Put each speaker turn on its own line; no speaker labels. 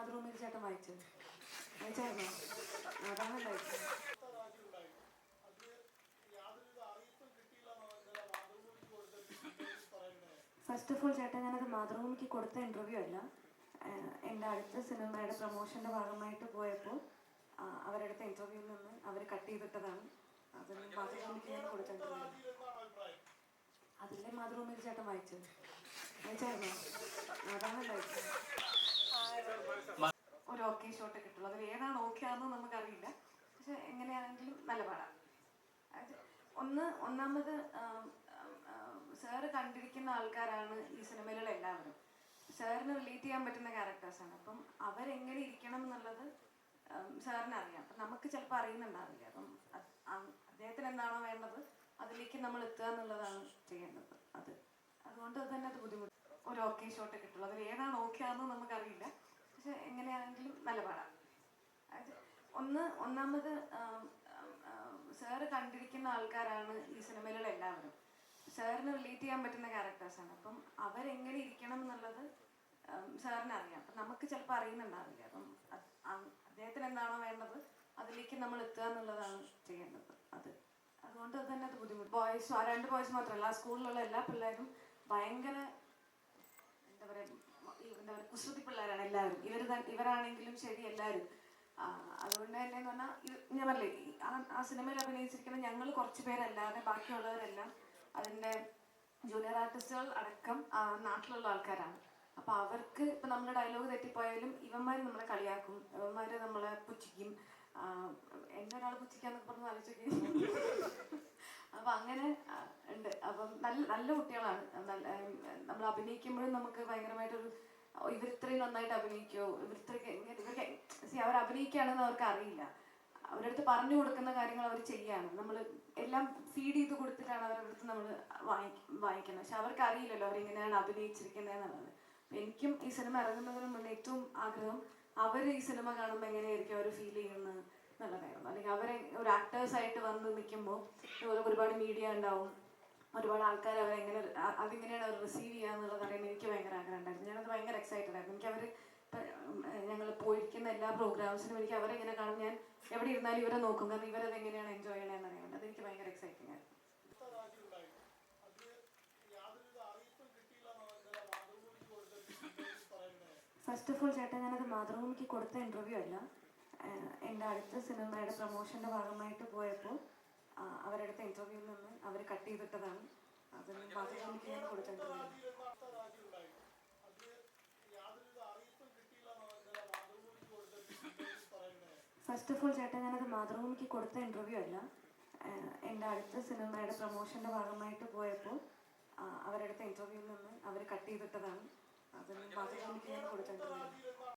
മാതൃഭൂമിയിൽ ചേട്ടൻ വായിച്ചത്? വായിച്ചായിരുന്നോ? അതാണ് വായിച്ചത്
അത്
ഫസ്റ്റ് ഓഫ് ഓൾ ചേട്ടാ ഞാനത് മാതൃഭൂമിക്ക് കൊടുത്ത ഇന്റർവ്യൂ അല്ല. എന്റെ അടുത്ത സിനിമയുടെ പ്രൊമോഷന്റെ ഭാഗമായിട്ട് പോയപ്പോൾ അവരെടുത്ത ഇന്റർവ്യൂവിൽ നിന്ന് അവർ കട്ട് ചെയ്തിട്ടതാണ്. അത് മാതൃഭൂമിക്ക് ഞാൻ കൊടുത്ത
ഇന്റർവ്യൂ
അതിലെ മാതൃഭൂമിയിൽ ചേട്ടൻ വായിച്ചത്. വായിച്ചായിരുന്നോ? അതാണ് വായിച്ചത് ഒരു ഓക്കെ ഷോട്ട് കിട്ടുള്ളൂ. അതിൽ ഏതാണ് ഓക്കെ ആണെന്ന് നമുക്കറിയില്ല. പക്ഷെ എങ്ങനെയാണെങ്കിലും നല്ല പാടാം ഒന്ന് ഒന്നാമത് സാറ് കണ്ടിരിക്കുന്ന ആൾക്കാരാണ് ഈ സിനിമയിലുള്ള എല്ലാവരും. സാറിന് റിലേറ്റ് ചെയ്യാൻ പറ്റുന്ന ക്യാരക്ടേഴ്സാണ് അപ്പം അവരെങ്ങനെ ഇരിക്കണം എന്നുള്ളത് സാറിന് അറിയാം. അപ്പം നമുക്ക് ചിലപ്പോൾ അറിയുന്നുണ്ടാവില്ല. അപ്പം അദ്ദേഹത്തിന് എന്താണോ വേണ്ടത് അതിലേക്ക് നമ്മൾ എത്തുക എന്നുള്ളതാണ് ചെയ്യേണ്ടത് അത് അതുകൊണ്ട് തന്നെ അത് ബുദ്ധിമുട്ട്. ഒരു ഓക്കെ ഷോട്ട് കിട്ടുള്ളൂ. അതിൽ ഏതാണ് ഓക്കെ ആണെന്ന് നമുക്കറിയില്ല. പക്ഷെ എങ്ങനെയാണെങ്കിലും നല്ല പാടാം. ഒന്ന് ഒന്നാമത് സാറ് കണ്ടിരിക്കുന്ന ആൾക്കാരാണ് ഈ സിനിമയിലുള്ള എല്ലാവരും. സാറിന് റിലേറ്റ് ചെയ്യാൻ പറ്റുന്ന ക്യാരക്ടേഴ്സാണ് അപ്പം അവരെങ്ങനെ ഇരിക്കണം എന്നുള്ളത് സാറിന് അറിയാം. അപ്പം നമുക്ക് ചിലപ്പോൾ അറിയുന്നുണ്ടാവില്ല. അപ്പം അദ്ദേഹത്തിന് എന്താണോ വേണ്ടത് അതിലേക്ക് നമ്മൾ എത്തുക എന്നുള്ളതാണ് ചെയ്യേണ്ടത്. അത് അതുകൊണ്ട് അത് തന്നെ അത് ബുദ്ധിമുട്ട്. ബോയ്സ് രണ്ട് ബോയ്സ് മാത്രമല്ല സ്കൂളിലുള്ള എല്ലാ പിള്ളേരും ഭയങ്കര എന്താ പറയാ ഈ എന്താ പറയുക കുസൃതി പിള്ളേരാണ് എല്ലാവരും. ഇവർ ഇവരാണെങ്കിലും ശരി എല്ലാവരും. അതുകൊണ്ട് തന്നെ എന്ന് പറഞ്ഞാൽ ഞാൻ പറഞ്ഞില്ലേ ആ- സിനിമയിൽ അഭിനയിച്ചിരിക്കുന്ന ഞങ്ങൾ കുറച്ച് പേരല്ലാതെ ബാക്കിയുള്ളവരെല്ലാം അതിന്റെ ജൂനിയർ ആർട്ടിസ്റ്റുകൾ അടക്കം നാട്ടിലുള്ള ആൾക്കാരാണ്. അപ്പോൾ അവർക്ക് ഇപ്പം നമ്മുടെ ഡയലോഗ് തെറ്റിപ്പോയാലും ഇവന്മാർ നമ്മളെ കളിയാക്കും. ഇവന്മാർ നമ്മളെ പുച്ഛിക്കും. എന്നെ ഒരാൾ പുച്ഛിക്കാന്നൊക്കെ പറഞ്ഞ് ആലോചിക്കും അപ്പം അങ്ങനെ ഉണ്ട്. അപ്പം നല്ല നല്ല കുട്ടികളാണ്. നല്ല നമ്മൾ അഭിനയിക്കുമ്പോഴും നമുക്ക് ഭയങ്കരമായിട്ടൊരു ഇവരിത്രയും നന്നായിട്ട് അഭിനയിക്കോ ഇവർ ഇത്രയ്ക്ക് ഇങ്ങനെ ഇവർക്ക് അവർ അഭിനയിക്കുകയാണെന്ന് അവർക്ക് അറിയില്ല. അവരുടെ അടുത്ത് പറഞ്ഞു കൊടുക്കുന്ന കാര്യങ്ങൾ അവർ ചെയ്യാണ്. നമ്മൾ എല്ലാം ഫീഡ് ചെയ്ത് കൊടുത്തിട്ടാണ് അവരുടെ അടുത്ത് നമ്മൾ വാങ്ങിക്കുന്നത് പക്ഷെ അവർക്ക് അറിയില്ലല്ലോ അവരെങ്ങനെയാണ് അഭിനയിച്ചിരിക്കുന്നത് എന്നുള്ളത്. എനിക്കും ഈ സിനിമ ഇറങ്ങുന്നതിന് മുന്നേ ഏറ്റവും ആഗ്രഹം അവർ ഈ സിനിമ കാണുമ്പോൾ എങ്ങനെയായിരിക്കും അവർ ഫീൽ ചെയ്യുന്നത് എന്നുള്ളതായിരുന്നു. അല്ലെങ്കിൽ അവരെ ഒരു ആക്ടേഴ്സ് ആയിട്ട് വന്ന് നിൽക്കുമ്പോൾ ഒരുപാട് മീഡിയ ഉണ്ടാവും. ഒരുപാട് ആൾക്കാർ അവരെങ്ങനെ അതെങ്ങനെയാണ് അവർ റിസീവ് ചെയ്യുക എന്നുള്ളത് അറിയാൻ എനിക്ക് ഭയങ്കര ആഗ്രഹം ഉണ്ടായിരുന്നു. ഞാനത് ഭയങ്കര എക്സൈറ്റഡ് ആയിരുന്നു. എനിക്ക് അവർ ഞങ്ങൾ പോയിരിക്കുന്ന എല്ലാ പ്രോഗ്രാംസിനും എനിക്ക് അവരെങ്ങനെ കാണും. ഞാൻ എവിടെ ഇരുന്നാലും ഇവരെ നോക്കും. കാരണം ഇവരത് എങ്ങനെയാണ് എൻജോയ് ചെയ്യണമെന്ന് അറിയാൻ വേണ്ടി. അതെനിക്ക് ഭയങ്കര എക്സൈറ്റിംഗ് ആയിരുന്നു.
അത്
ഫസ്റ്റ് ഓഫ് ഓൾ ചേട്ടൻ ഞാനത് മാതൃഭൂമിക്ക് കൊടുത്ത ഇന്റർവ്യൂ അല്ല. എന്റെ അടുത്ത സിനിമയുടെ പ്രൊമോഷന്റെ ഭാഗമായിട്ട് പോയപ്പോൾ അവരെടുത്ത ഇന്റർവ്യൂവിൽ നിന്ന് അവർ കട്ട് ചെയ്തിട്ടതാണ്. അതൊന്നും മാതൃഭൂമിക്ക് ഞാൻ
ഇന്റർവ്യൂവിൽ
ഫസ്റ്റ് ഓഫ് ഓൾ ചേട്ടാ ഞാനത് മാതൃഭൂമിക്ക് കൊടുത്ത ഇന്റർവ്യൂ അല്ല. എന്റെ അടുത്ത സിനിമയുടെ പ്രൊമോഷന്റെ ഭാഗമായിട്ട് പോയപ്പോൾ അവരുടെ അവരെടുത്ത ഇന്റർവ്യൂവിൽ നിന്ന് അവർ കട്ട് ചെയ്തിട്ടതാണ്. അത് മാതൃഭൂമിക്ക് ഞാൻ കൊടുത്ത ഇന്റർവ്യൂ
രാജിയിൽ എന്താണ്